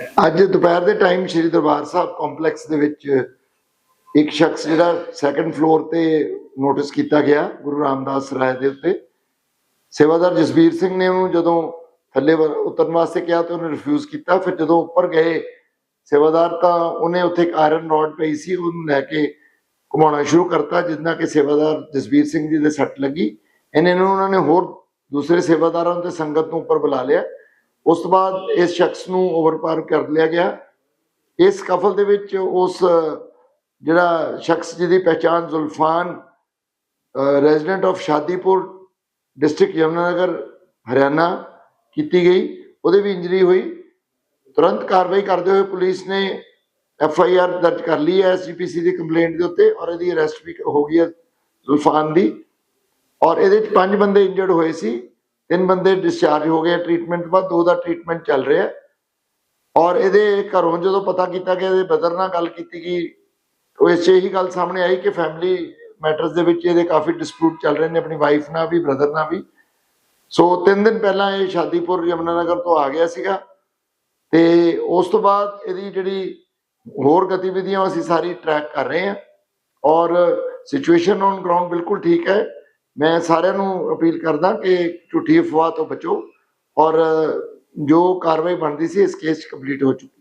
ਅੱਜ ਦੁਪਹਿਰ ਦੇ ਟਾਈਮ ਸ਼੍ਰੀ ਦਰਬਾਰ ਸਾਹਿਬ ਕੰਪਲੈਕਸ ਦੇ ਵਿੱਚ ਇੱਕ ਸ਼ਖਸ ਜਿਹੜਾ ਸੈਕੰਡ ਫਲੋਰ ਤੇ ਨੋਟਿਸ ਕੀਤਾ ਗਿਆ, ਗੁਰੂ ਰਾਮਦਾਸ ਰਾਏ ਦੇ ਉੱਤੇ। ਸੇਵਾਦਾਰ ਜਸਵੀਰ ਸਿੰਘ ਨੇ ਉਹਨੂੰ ਜਦੋਂ ਥੱਲੇ ਉਤਰਨ ਵਾਸਤੇ ਕਿਹਾ ਤੇ ਉਹਨੇ ਰਿਫਿਊਜ਼ ਕੀਤਾ। ਫਿਰ ਜਦੋਂ ਉੱਪਰ ਗਏ ਸੇਵਾਦਾਰ ਤਾਂ ਉਹਨੇ ਉੱਥੇ ਇੱਕ ਆਇਰਨ ਰੋਡ ਪਈ ਸੀ, ਉਹਨੂੰ ਲੈ ਕੇ ਘੁਮਾਉਣਾ ਸ਼ੁਰੂ ਕਰਤਾ ਜਿੰਨਾ ਕਿ ਸੇਵਾਦਾਰ ਜਸਬੀਰ ਸਿੰਘ ਜੀ ਦੇ ਸੱਟ ਲੱਗੀ। ਇਹਨੇ ਨੂੰ ਉਹਨਾਂ ਨੇ ਹੋਰ ਦੂਸਰੇ ਸੇਵਾਦਾਰਾਂ ਨੂੰ ਤੇ ਸੰਗਤ ਨੂੰ ਉੱਪਰ ਬੁਲਾ ਲਿਆ। ਉਸ ਤੋਂ ਬਾਅਦ ਇਸ ਸ਼ਖਸ ਨੂੰ ਓਵਰਪਾਰ ਕਰ ਲਿਆ ਗਿਆ। ਇਸ ਕਫਲ ਦੇ ਵਿੱਚ ਉਸ, ਜਿਹੜਾ ਸ਼ਖਸ ਜਿਹਦੀ ਪਹਿਚਾਣ Zulfan resident of Shadipur district Yamunanagar, Haryana ਕੀਤੀ ਗਈ। ਉਹਦੇ ਵੀ ਇੰਜਰੀ ਹੋਈ। ਤੁਰੰਤ ਕਾਰਵਾਈ ਕਰਦੇ ਹੋਏ ਪੁਲਿਸ ਨੇ ਐਫ ਆਈ ਆਰ ਦਰਜ ਕਰ ਲਈ ਹੈ ਐਸਜੀਪੀਸੀ ਦੀ ਕੰਪਲੇਂਟ ਦੇ ਉੱਤੇ ਔਰ ਇਹਦੀ ਅਰੈਸਟ ਵੀ ਹੋ ਗਈ ਹੈ ਜ਼ੁਲਫਾਨ ਦੀ। ਔਰ ਇਹਦੇ ਵਿੱਚ ਪੰਜ ਬੰਦੇ ਇੰਜਰਡ ਹੋਏ ਸੀ। ਤਿੰਨ ਬੰਦੇ ਡਿਸਚਾਰਜ ਹੋ ਗਏ ਟ੍ਰੀਟਮੈਂਟ ਤੋਂ ਬਾਅਦ ਦੋ ਦਾ ਟ੍ਰੀਟਮੈਂਟ ਚੱਲ ਰਿਹਾ। ਔਰ ਇਹਦੇ ਘਰੋਂ ਜਦੋਂ ਪਤਾ ਕੀਤਾ ਗਿਆ ਇਹਦੇ ਬ੍ਰਦਰ ਨਾਲ ਗੱਲ ਕੀਤੀ ਗਈ, ਉਹ ਇਸ 'ਚ ਇਹੀ ਗੱਲ ਸਾਹਮਣੇ ਆਈ ਕਿ ਫੈਮਿਲੀ ਮੈਟਰਸ ਦੇ ਵਿੱਚ ਇਹਦੇ ਕਾਫੀ ਡਿਸਪਿਊਟ ਚੱਲ ਰਹੇ ਨੇ, ਆਪਣੀ ਵਾਈਫ ਨਾਲ ਵੀ ਬ੍ਰਦਰ ਨਾਲ ਵੀ। ਸੋ ਤਿੰਨ ਦਿਨ ਪਹਿਲਾਂ ਇਹ ਸ਼ਾਦੀਪੁਰ ਯਮੁਨਾਨਗਰ ਤੋਂ ਆ ਗਿਆ ਸੀਗਾ। ਤੇ ਉਸ ਤੋਂ ਬਾਅਦ ਇਹਦੀ ਜਿਹੜੀ ਹੋਰ ਗਤੀਵਿਧੀਆਂ ਅਸੀਂ ਸਾਰੀ ਟਰੈਕ ਕਰ ਰਹੇ ਹਾਂ। ਔਰ ਸਿਚੁਏਸ਼ਨ ਔਨ ਗਰਾਊਂਡ ਬਿਲਕੁਲ ਠੀਕ ਹੈ। ਮੈਂ ਸਾਰਿਆਂ ਨੂੰ ਅਪੀਲ ਕਰਦਾ ਕਿ ਝੂਠੀ ਅਫਵਾਹ ਤੋਂ ਬਚੋ ਔਰ ਜੋ ਕਾਰਵਾਈ ਬਣਦੀ ਸੀ ਇਸ ਕੇਸ 'ਚ ਕੰਪਲੀਟ ਹੋ ਚੁੱਕੀ